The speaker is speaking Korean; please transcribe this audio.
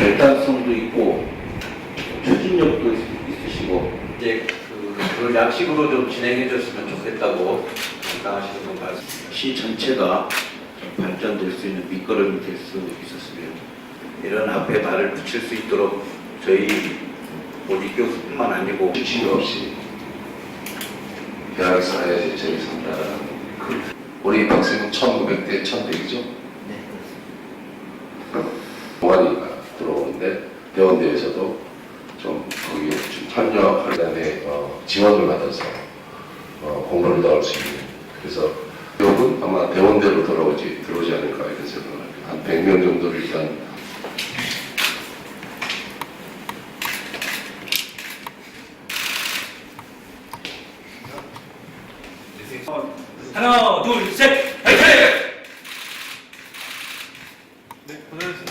결단성도 있고 추진력도 있- 있으시고 이제 그, 그걸 약식으로 좀 진행해 줬으면 좋겠다고 생각하시는 분 말씀. 시 전체가 좀 발전될 수 있는 밑거름이 될 수 있었으면 이런 앞에 발을 붙일 수 있도록 저희 모직 교수뿐만 아니고 지침 없이 대학에서 해야지 재밌습니다. 우리 박생은 1900대 1000대이죠? 동아리 들 네, 있는데 대원대에서도 좀 거기에 좀 참여할 단에 어, 지원을 받아서 어, 공로를 나올 수 있는 그래서 기업은 아마 대원대로 들어오지 들어오지 않을까 이런 생각을 합니다. 한 100명 정도를 일단 하나 둘셋 화이팅! 네 고생하셨습니다.